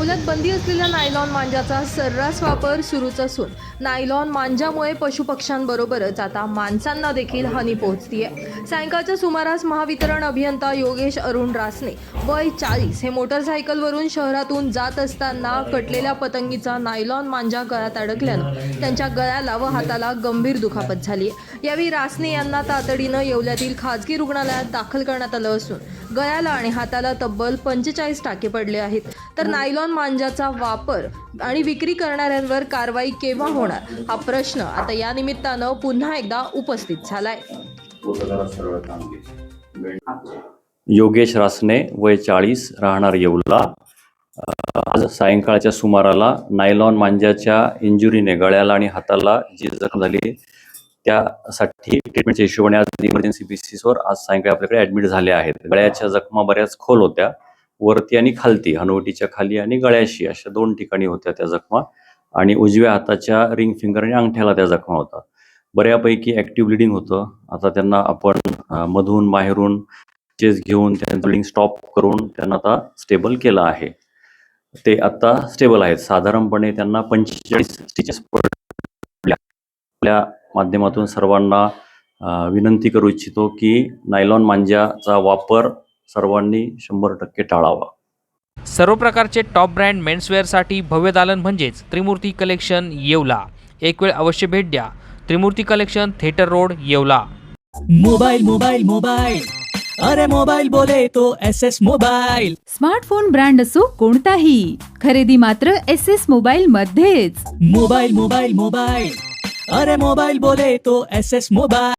बंदी असलेल्या नायलॉन मांजाचा सर्रास वापर सुरूच असून नायलॉन मांजामुळे पशुपक्ष्यांबरोबरच आता माणसांना देखील हानी पोहोचतीये. सायंकाळच्या सुमारास महावितरण अभियंता योगेश अरुण रासने वय चाळीस हे मोटरसायकलवरून शहरातून जात असताना कटलेल्या पतंगीचा नायलॉन मांजा गळ्यात अडकल्यानं त्यांच्या गळ्याला व हाताला गंभीर दुखापत झाली. यावेळी रासने यांना तातडीनं येवल्यातील खाजगी रुग्णालयात दाखल करण्यात आलं असून गळ्याला आणि हाताला तब्बल पंचेचाळीस टाके पडले आहेत. तर नायलॉन मांजाचा वापर आणि विक्री करणाऱ्यांवर कारवाई केव्हा होणार? हा प्रश्न आता या निमित्तानं पुन्हा एकदा उपस्थित झालाय. योगेश रासने वय चाळीस राहणार येवला. आज सायंकाळच्या सुमाराला नायलॉन मांजाच्या इंजुरीने गळ्याला आणि हाताला जी जखम झाली त्यासाठी ट्रीटमेंटच्या हिशोबाने आज इमर्जन्सी बेसिसवर आज सायंकाळी आपल्याकडे ऍडमिट झाले आहेत. गळ्याच्या जखमा बऱ्याच खोल होत्या. वरती आणि खालती हनुवटीच्या खाली आणि गळ्याशी अशा दोन ठिकाणी होत्या त्या जखमा आणि उजव्या हाताच्या रिंग फिंगर आणि अंगठ्याला त्या जखमा होता बऱ्यापैकी ऍक्टिव्ह ब्लिडिंग होतं. आता त्यांना आपण मधून बाहेरून चेस घेऊन त्यांचं ब्लिडिंग स्टॉप करून त्यांना आता स्टेबल केलं आहे. ते आता स्टेबल आहेत. साधारणपणे त्यांना पंचेचाळीस स्टिचेस आपल्या माध्यमातून सर्वांना विनंती करू इच्छितो की नायलॉन मांजाचा वापर सर्वांनी शंभर टक्के टाळावा. सर्व प्रकारचे टॉप ब्रँड मेन्सवेअरसाठी भव्य दालन म्हणजेच त्रिमूर्ती कलेक्शन येवला. एक वेळ अवश्य भेट द्या. Trimurti collection theatre road Yeola. Mobile mobile mobile अरे मोबाइल बोले तो S S mobile smartphone brand असो कोणताही. खरेदी मात्र एस एस मोबाईल मध्येच. मोबाइल मोबाइल मोबाइल अरे मोबाइल बोले तो एस एस मोबाइल